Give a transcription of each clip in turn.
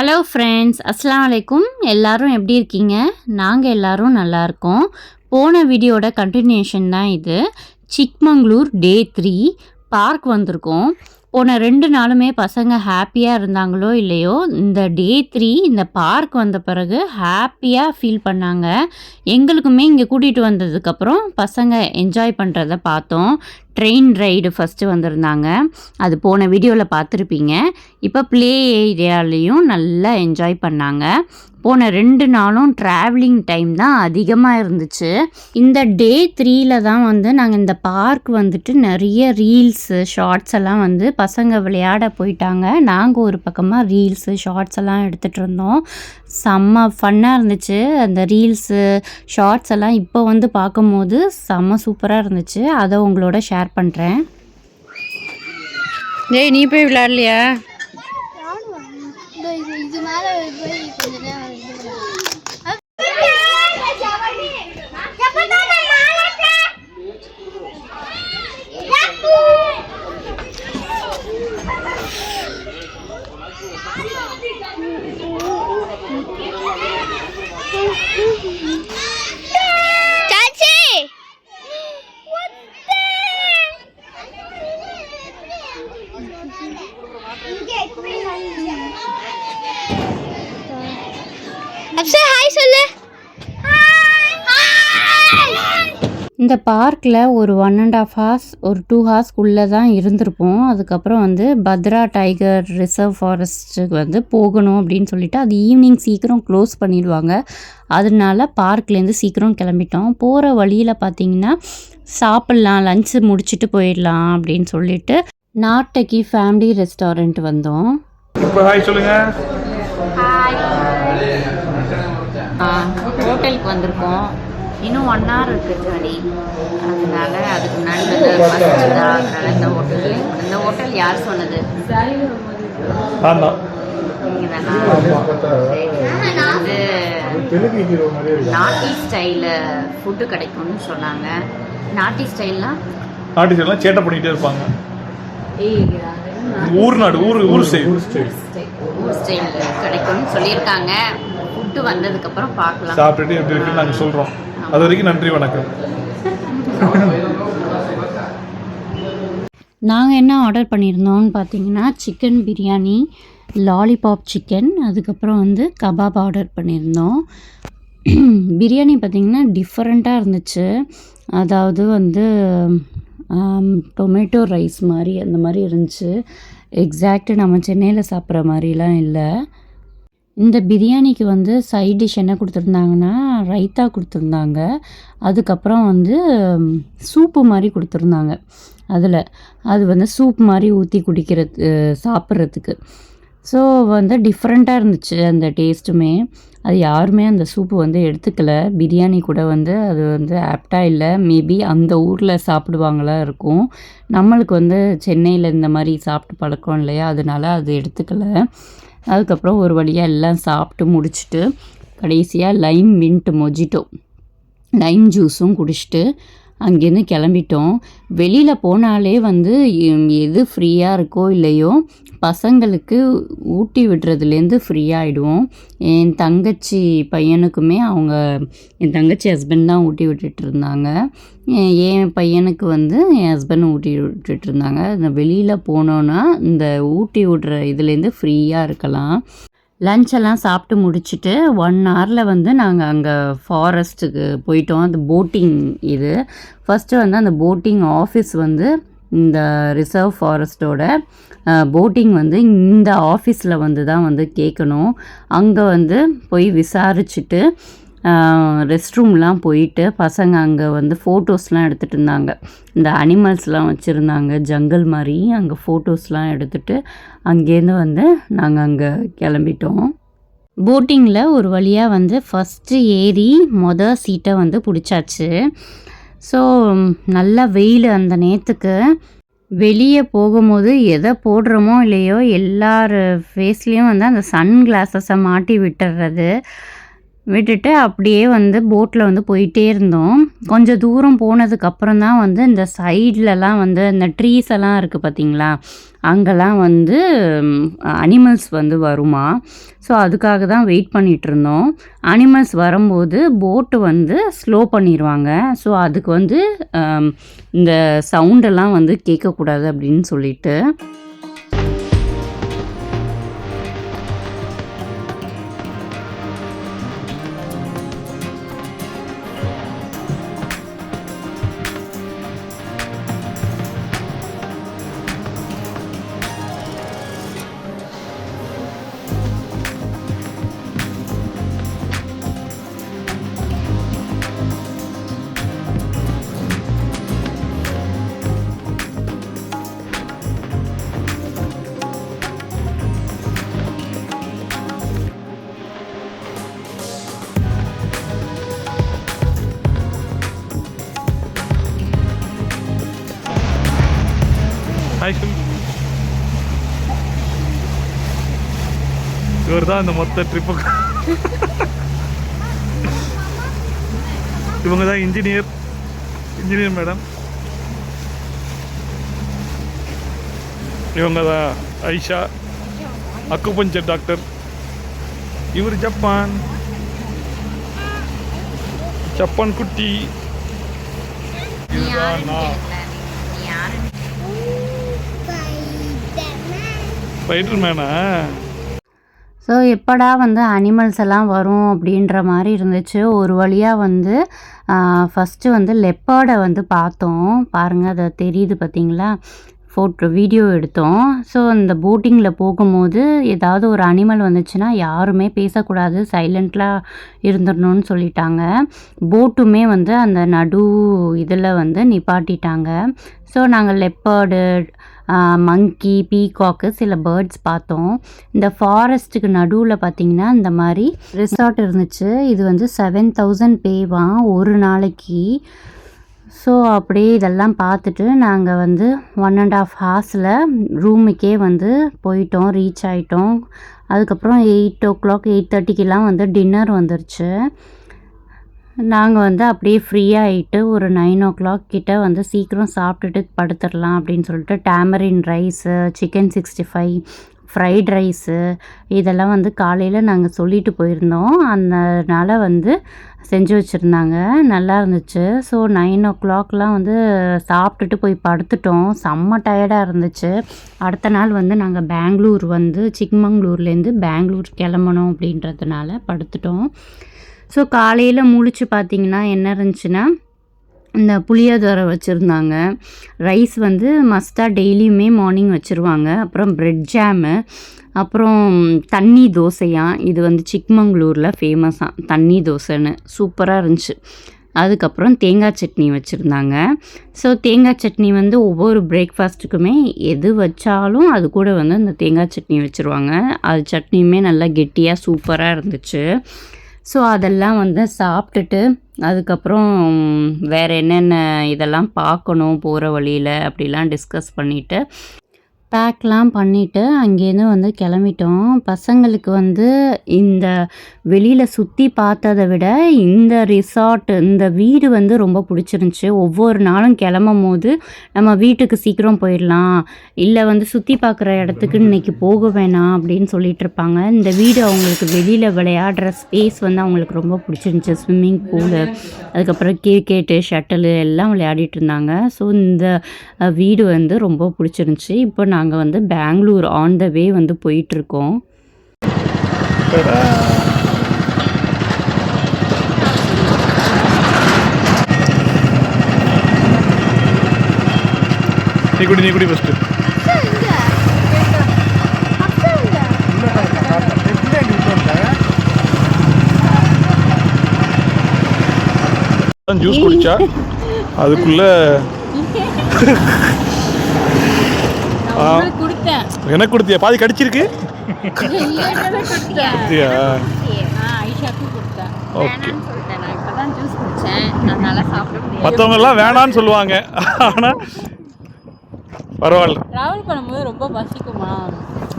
Hello friends அஸ்லாம் அலைக்கும் எல்லாரும் எப்படி இருக்கீங்க? நாங்கள் எல்லோரும் நல்லா இருக்கோம். போன வீடியோட கண்டினியூஷன் தான் இது. சிக்மங்களூர் டே த்ரீ பார்க் வந்திருக்கோம். போன ரெண்டு நாளுமே பசங்க ஹாப்பியாக இருந்தாங்களோ இல்லையோ இந்த டே த்ரீ இந்த பார்க் வந்த பிறகு ஹாப்பியாக ஃபீல் பண்ணாங்க. எங்களுக்குமே இங்கே கூட்டிகிட்டு வந்ததுக்கப்புறம் பசங்க என்ஜாய் பண்ணுறத பார்த்தோம். ட்ரெயின் ரைடு ஃபஸ்ட்டு வந்திருந்தாங்க. அது போன வீடியோவில் பார்த்துருப்பீங்க. இப்போ ப்ளே ஏரியாலேயும் நல்லா என்ஜாய் பண்ணாங்க. போன ரெண்டு நாளும் ட்ராவலிங் டைம் தான் அதிகமாக இருந்துச்சு. இந்த டே த்ரீல தான் வந்து நாங்கள் இந்த பார்க் வந்துட்டு நிறைய ரீல்ஸு ஷார்ட்ஸ் எல்லாம் வந்து பசங்க விளையாட போயிட்டாங்க. நாங்கள் ஒரு பக்கமாக ரீல்ஸு ஷார்ட்ஸ் எல்லாம் எடுத்துகிட்டு இருந்தோம். செம்ம ஃபன்னாக இருந்துச்சு. அந்த ரீல்ஸு ஷார்ட்ஸ் எல்லாம் இப்போ வந்து பார்க்கும்போது செம்ம சூப்பராக இருந்துச்சு. அதை உங்களோட ஷேர் பண்ணுறேன் ஏய் நீ போய் விளையாடலையா இந்த இது இது மேல போய் கொஞ்ச நேரம் இது பண்ணலாம். சாச்சி அப்சா ஹாய் சொல்லு இந்த பார்க்கில் ஒரு ஒன் அண்ட் ஆஃப் ஹார்ஸ் ஒரு டூ ஹார்ஸ்க்குள்ளே தான் இருந்திருப்போம். அதுக்கப்புறம் வந்து பத்ரா டைகர் ரிசர்வ் ஃபாரஸ்ட்டுக்கு வந்து போகணும் அப்படின்னு சொல்லிட்டு அது ஈவினிங் சீக்கிரம் க்ளோஸ் பண்ணிடுவாங்க. அதனால பார்க்லேருந்து சீக்கிரம் கிளம்பிட்டோம். போகிற வழியில் பார்த்தீங்கன்னா சாப்பிட்லாம் லஞ்சு முடிச்சுட்டு போயிடலாம் அப்படின்னு சொல்லிட்டு நாட்டக்கி ஃபேமிலி ரெஸ்டாரண்ட் வந்தோம். இப்போ ஹாய் சொல்லுங்க. ஹோட்டலுக்கு வந்திருக்கோம். இன்னும் ஒன் ஹவர் இருக்குது ஜாலி அதனால அதுக்கு முன்னாடி அதனால இந்த ஹோட்டல் இந்த ஹோட்டல் யார் சொன்னது? நாட்டி ஸ்டைலில் ஃபுட்டு கிடைக்கும்னு சொன்னாங்க. நாட்டி ஸ்டைல்லாம் ஆர்டிஸ்ட் எல்லாம் சேட்டை பண்ணிட்டே இருப்பாங்க. ஊர் நாடு ஊர் ஊர் ஸ்டைல் ஊர் ஸ்டைல் ஊர் ஸ்டைல் கிடைக்கும்னு சொல்லியிருக்காங்க. ஃபுட்டு வந்ததுக்கப்புறம் பார்க்கலாம். சாப்பிட்டுட்டு எப்படி இருக்குன்னு நாங்கள் சொல்கிறோம் அது வரைக்கும் நன்றி வணக்கம். நாங்கள் என்ன ஆர்டர் பண்ணியிருந்தோம்னு பார்த்தீங்கன்னா சிக்கன் பிரியாணி லாலிபாப் சிக்கன் அதுக்கப்புறம் வந்து கபாப் ஆர்டர் பண்ணியிருந்தோம். பிரியாணி பார்த்திங்கன்னா டிஃப்ரெண்ட்டாக இருந்துச்சு. அதாவது வந்து டொமேட்டோ ரைஸ் மாதிரி அந்த மாதிரி இருந்துச்சு. எக்ஸாக்டு நம்ம சென்னையில் சாப்பிட்ற மாதிரிலாம் இல்லை. இந்த பிரியாணிக்கு வந்து சைட் டிஷ் என்ன கொடுத்துருந்தாங்கன்னா ரைத்தா கொடுத்துருந்தாங்க. அதுக்கப்புறம் வந்து சூப்பு மாதிரி கொடுத்துருந்தாங்க. அதில் அது வந்து சூப் மாதிரி ஊற்றி குடிக்கிறது சாப்பிட்றதுக்கு. ஸோ வந்து டிஃப்ரெண்ட்டாக இருந்துச்சு அந்த டேஸ்ட்டுமே அது யாருமே அந்த சூப்பு வந்து எடுத்துக்கல. பிரியாணி கூட வந்து அது வந்து ஆப்டாக இல்லை. மேபி அந்த ஊரில் சாப்பிடுவாங்களா இருக்கும். நம்மளுக்கு வந்து சென்னையில் இந்த மாதிரி சாப்பிட்டு பழக்கம் இல்லையா? அதனால அது எடுத்துக்கல. அதுக்கப்புறம் ஒரு வழியாக எல்லாம் சாப்பிட்டு முடிச்சுட்டு கடைசியாக லைம் மின்ட் மொஜிட்டோ லைம் ஜூஸும் குடிச்சிட்டு அங்கேருந்து கிளம்பிட்டோம். வெளியில் போனாலே வந்து எது ஃப்ரீயாக இருக்கோ இல்லையோ பசங்களுக்கு ஊட்டி விடுறதுலேருந்து ஃப்ரீயாகிடுவோம் என் தங்கச்சி பையனுக்குமே அவங்க என் தங்கச்சி ஹஸ்பண்ட் தான் ஊட்டி விட்டுட்டு இருந்தாங்க. என் பையனுக்கு வந்து என் ஹஸ்பண்ட் ஊட்டி விட்டுட்டு இருந்தாங்க. இந்த வெளியில் போனோன்னா இந்த ஊட்டி விடுற இதுலேருந்து ஃப்ரீயாக இருக்கலாம். லஞ்செல்லாம் சாப்பிட்டு முடிச்சுட்டு ஒன் ஹவரில் வந்து நாங்கள் அங்கே ஃபாரஸ்ட்டுக்கு போயிட்டோம். அந்த போட்டிங் இது. ஃபஸ்ட்டு வந்து அந்த போட்டிங் ஆஃபீஸ் வந்து இந்த ரிசர்வ் ஃபாரஸ்ட்டோட போட்டிங் வந்து இந்த ஆஃபீஸில் வந்து தான் வந்து கேட்கணும் அங்கே வந்து போய் விசாரிச்சுட்டு ரெஸ்ட் ரூம்லாம் போயிட்டு பசங்க அங்கே வந்து ஃபோட்டோஸ்லாம் எடுத்துகிட்டு இருந்தாங்க. இந்த அனிமல்ஸ்லாம் வச்சுருந்தாங்க ஜங்கல் மாதிரி. அங்கே ஃபோட்டோஸ்லாம் எடுத்துகிட்டு அங்கேருந்து வந்து நாங்கள் அங்கே கிளம்பிட்டோம். போட்டிங்கில் ஒரு வழியாக வந்து ஃபஸ்ட்டு ஏறி மொதல் சீட்டை வந்து பிடிச்சாச்சு. ஸோ நல்லா வெயில் அந்த நேரத்துக்கு. வெளியே போகும்போது எதை போடுறோமோ இல்லையோ எல்லார் ஃபேஸ்லேயும் வந்து அந்த சன் கிளாஸஸை மாட்டி விட்டுறது. விட்டுட்டு அப்படியே வந்து போட்டில் வந்து போயிட்டே இருந்தோம். கொஞ்சம் தூரம் போனதுக்கப்புறம் தான் வந்து இந்த சைட்லலாம் வந்து இந்த ட்ரீஸ் எல்லாம் இருக்குது பார்த்தீங்களா அங்கெல்லாம் வந்து அனிமல்ஸ் வந்து வருமா? ஸோ அதுக்காக தான் வெயிட் பண்ணிகிட்டு இருந்தோம் அனிமல்ஸ் வரும்போது போட்டு வந்து ஸ்லோ பண்ணிடுவாங்க ஸோ அதுக்கு வந்து இந்த சவுண்டெல்லாம் வந்து கேட்கக்கூடாது அப்படின்னு சொல்லிட்டு. இவர் தான் இந்த மொத்த ட்ரிப்புக்கு இவங்க தான் இன்ஜினியர் இன்ஜினியர் மேடம் இவங்க தான் ஐஷா. அக்குபஞ்சர் டாக்டர் இவர் ஜப்பான். ஜப்பான் குட்டி. இதுதான் ஸ்பைடர் மேனா ஸோ எப்படா வந்து அனிமல்ஸ் எல்லாம் வரும் அப்படின்ற மாதிரி இருந்துச்சு. ஒரு வழியாக வந்து ஃபஸ்ட்டு வந்து லெப்பர்டை வந்து பார்த்தோம். பாருங்கள் அதை தெரியுது பார்த்தீங்களா? ஃபோட்டோ வீடியோ எடுத்தோம். ஸோ அந்த போட்டிங்கில் போகும்போது ஏதாவது ஒரு அனிமல் வந்துச்சுன்னா யாருமே பேசக்கூடாது. சைலண்ட்லாக இருந்துடணும்னு சொல்லிட்டாங்க. போட்டுமே வந்து அந்த நடு இதில் வந்து நிப்பாட்டிட்டாங்க. ஸோ நாங்கள் லெப்பர்டு மங்கி பீகாக்கு சில பேர்ட்ஸ் பார்த்தோம். இந்த ஃபாரஸ்ட்டுக்கு நடுவில் பார்த்தீங்கன்னா இந்த மாதிரி ரிசார்ட் இருந்துச்சு. இது வந்து செவன் தௌசண்ட் பேவான் ஒரு நாளைக்கு. ஸோ அப்படியே இதெல்லாம் பார்த்துட்டு நாங்கள் வந்து ஒன் அண்ட் ஆஃப் ஹார்ஸில் ரூமுக்கே வந்து போயிட்டோம் ரீச் ஆகிட்டோம் அதுக்கப்புறம் எயிட் ஓ கிளாக் எயிட் தேர்ட்டிக்கெலாம் வந்து டின்னர் வந்துருச்சு. நாங்கள் வந்து அப்படியே ஃப்ரீயாக ஆகிட்டு ஒரு நைன் ஓ கிளாக் கிட்டே வந்து சீக்கிரம் சாப்பிட்டுட்டு படுத்துடலாம் அப்படின்னு சொல்லிட்டு tamarind rice chicken sixty five fried rice இதெல்லாம் வந்து காலையில் நாங்கள் சொல்லிட்டு போயிருந்தோம். அதனால வந்து செஞ்சு வச்சுருந்தாங்க. நல்லா இருந்துச்சு. ஸோ நைன் ஓ கிளாக்லாம் வந்து சாப்பிட்டுட்டு போய் படுத்துட்டோம். செம்ம டயர்டாக இருந்துச்சு. அடுத்த நாள் வந்து நாங்கள் பெங்களூர் வந்து சிக்மங்களூர்லேருந்து பெங்களூர் கிளம்பணும் அப்படின்றதுனால படுத்துட்டோம். ஸோ காலையில் முழிச்சு பார்த்தீங்கன்னா என்ன இருந்துச்சுன்னா இந்த புளியோதரை வச்சுருந்தாங்க. ரைஸ் வந்து மஸ்டாக டெய்லியுமே மார்னிங் வச்சுருவாங்க. அப்புறம் ப்ரெட் ஜாமு அப்புறம் தண்ணி தோசையாம் இது வந்து சிக்மங்களூரில் ஃபேமஸாக தண்ணி தோசைன்னு. சூப்பராக இருந்துச்சு. அதுக்கப்புறம் தேங்காய் சட்னி வச்சுருந்தாங்க. ஸோ தேங்காய் சட்னி வந்து ஒவ்வொரு பிரேக்ஃபாஸ்ட்டுக்குமே எது வச்சாலும் அது கூட வந்து அந்த தேங்காய் சட்னி வச்சுருவாங்க. அது சட்னியுமே நல்லா கெட்டியாக சூப்பராக இருந்துச்சு. ஸோ அதெல்லாம் வந்து சாப்பிட்டுட்டு அதுக்கப்புறம் வேறு என்னென்ன இதெல்லாம் பார்க்கணும் போகிற வழியில் அப்படிலாம் டிஸ்கஸ் பண்ணிவிட்டு பேக்லாம் பண்ணிவிட்டு அங்கேருந்து வந்து கிளம்பிட்டோம். பசங்களுக்கு வந்து இந்த வெளியில் சுற்றி பார்த்ததை விட இந்த ரிசார்ட் இந்த வீடு வந்து ரொம்ப பிடிச்சிருந்துச்சி. ஒவ்வொரு நாளும் கிளம்பும் போது நம்ம வீட்டுக்கு சீக்கிரம் போயிடலாம். இல்லை வந்து சுற்றி பார்க்குற இடத்துக்கு இன்னைக்கு போக வேணாம் அப்படின்னு சொல்லிட்டு இருப்பாங்க. இந்த வீடு அவங்களுக்கு வெளியில் விளையாடுற ஸ்பேஸ் வந்து அவங்களுக்கு ரொம்ப பிடிச்சிருந்துச்சி. ஸ்விம்மிங் பூலு அதுக்கப்புறம் கிரிக்கெட்டு ஷட்டலு எல்லாம் விளையாடிட்டு இருந்தாங்க. ஸோ இந்த வீடு வந்து ரொம்ப பிடிச்சிருந்துச்சி. இப்போ நான் நாங்கள் வந்து பெங்களூர் ஆன் த வே வந்து போயிட்டுருக்கோம். நீ குடி நீ குடி ஃபஸ்ட்டு ஜூஸ் குடிச்சா? அதுக்குள்ள எனக்கு கொடுத்தியா? பாதி கடிச்சிருக்கு. ஓகே மற்றவங்க எல்லாம் வேணான்னு சொல்லுவாங்க. ஆனால் பரவாயில்ல. ட்ராவல் பண்ணும்போது ரொம்ப பசிக்குமா?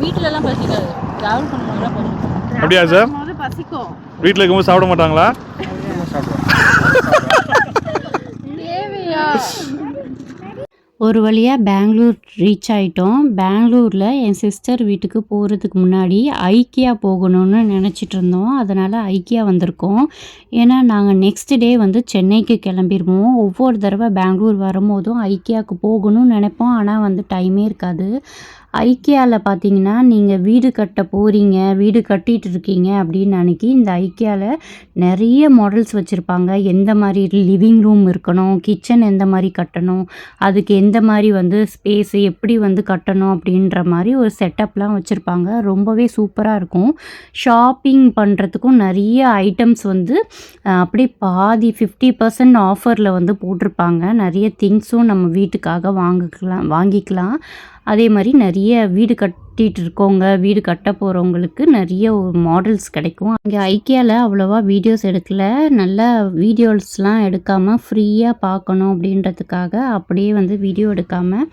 வீட்டிலலாம் பசிக்காது. ட்ராவல் பண்ணும்போது தான் பசிக்கும். அப்படியா சார் பசிக்கும். வீட்டில் இருக்கும்போது சாப்பிட மாட்டாங்களா? தேவையா ஒரு வழியாக பெங்களூர் ரீச் ஆயிட்டோம். பெங்களூரில் என் சிஸ்டர் வீட்டுக்கு போகிறதுக்கு முன்னாடி ஐக்கியா போகணும்னு நினச்சிட்டு இருந்தோம். அதனால் ஐக்கியா வந்திருக்கோம். ஏன்னா நாங்கள் நெக்ஸ்ட் டே வந்து சென்னைக்கு கிளம்பிடுவோம் ஒவ்வொரு தடவை பெங்களூர் வரும்போதும் ஐக்கியாவுக்கு போகணும்னு நினைப்போம். ஆனால் வந்து டைமே இருக்காது. ஐக்கியாவில் பார்த்தீங்கன்னா நீங்கள் வீடு கட்ட போகிறீங்க வீடு கட்டிட்டு இருக்கீங்க அப்படின்னு அன்றைக்கி இந்த ஐக்கியாவில் நிறைய மாடல்ஸ் வச்சுருப்பாங்க. எந்த மாதிரி லிவிங் ரூம் இருக்கணும் கிச்சன் எந்த மாதிரி கட்டணும் அதுக்கு எந்த மாதிரி வந்து ஸ்பேஸ் எப்படி வந்து கட்டணும் அப்படின்ற மாதிரி ஒரு செட்டப்லாம் வச்சுருப்பாங்க. ரொம்பவே சூப்பராக இருக்கும். ஷாப்பிங் பண்ணுறதுக்கும் நிறைய ஐட்டம்ஸ் வந்து அப்படியே பாதி ஃபிஃப்டி பர்சன்ட் ஆஃபரில் வந்து போட்டிருப்பாங்க. நிறைய திங்ஸும் நம்ம வீட்டுக்காக வாங்கிக்கலாம் வாங்கிக்கலாம். அதே மாதிரி நிறைய வீடு கட்டிட்டு இருக்கவங்க வீடு கட்ட போகிறவங்களுக்கு நிறைய மாடல்ஸ் கிடைக்கும். இங்கே ஐக்கியாவில் அவ்வளோவா வீடியோஸ் எடுக்கல. நல்லா வீடியோஸ்லாம் எடுக்காமல் ஃப்ரீயாக பார்க்கணும் அப்படின்றதுக்காக அப்படியே வந்து வீடியோ எடுக்காமல்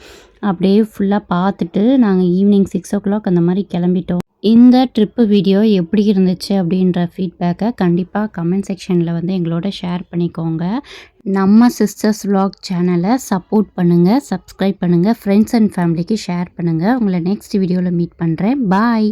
அப்படியே ஃபுல்லாக பார்த்துட்டு நாங்கள் ஈவினிங் சிக்ஸ் ஓ கிளாக் அந்த மாதிரி கிளம்பிட்டோம். இந்த ட்ரிப்பு வீடியோ எப்படி இருந்துச்சு அப்படின்ற ஃபீட்பேக்கை கண்டிப்பாக கமெண்ட் செக்ஷனில் வந்து எங்களோட ஷேர் பண்ணிக்கோங்க. நம்ம சிஸ்டர்ஸ் vlog சேனலை சப்போர்ட் பண்ணுங்கள் சப்ஸ்கிரைப் பண்ணுங்கள் ஃப்ரெண்ட்ஸ் அண்ட் ஃபேமிலிக்கு ஷேர் பண்ணுங்கள் உங்களை நெக்ஸ்ட் வீடியோவில் மீட் பண்ணுறேன் பாய்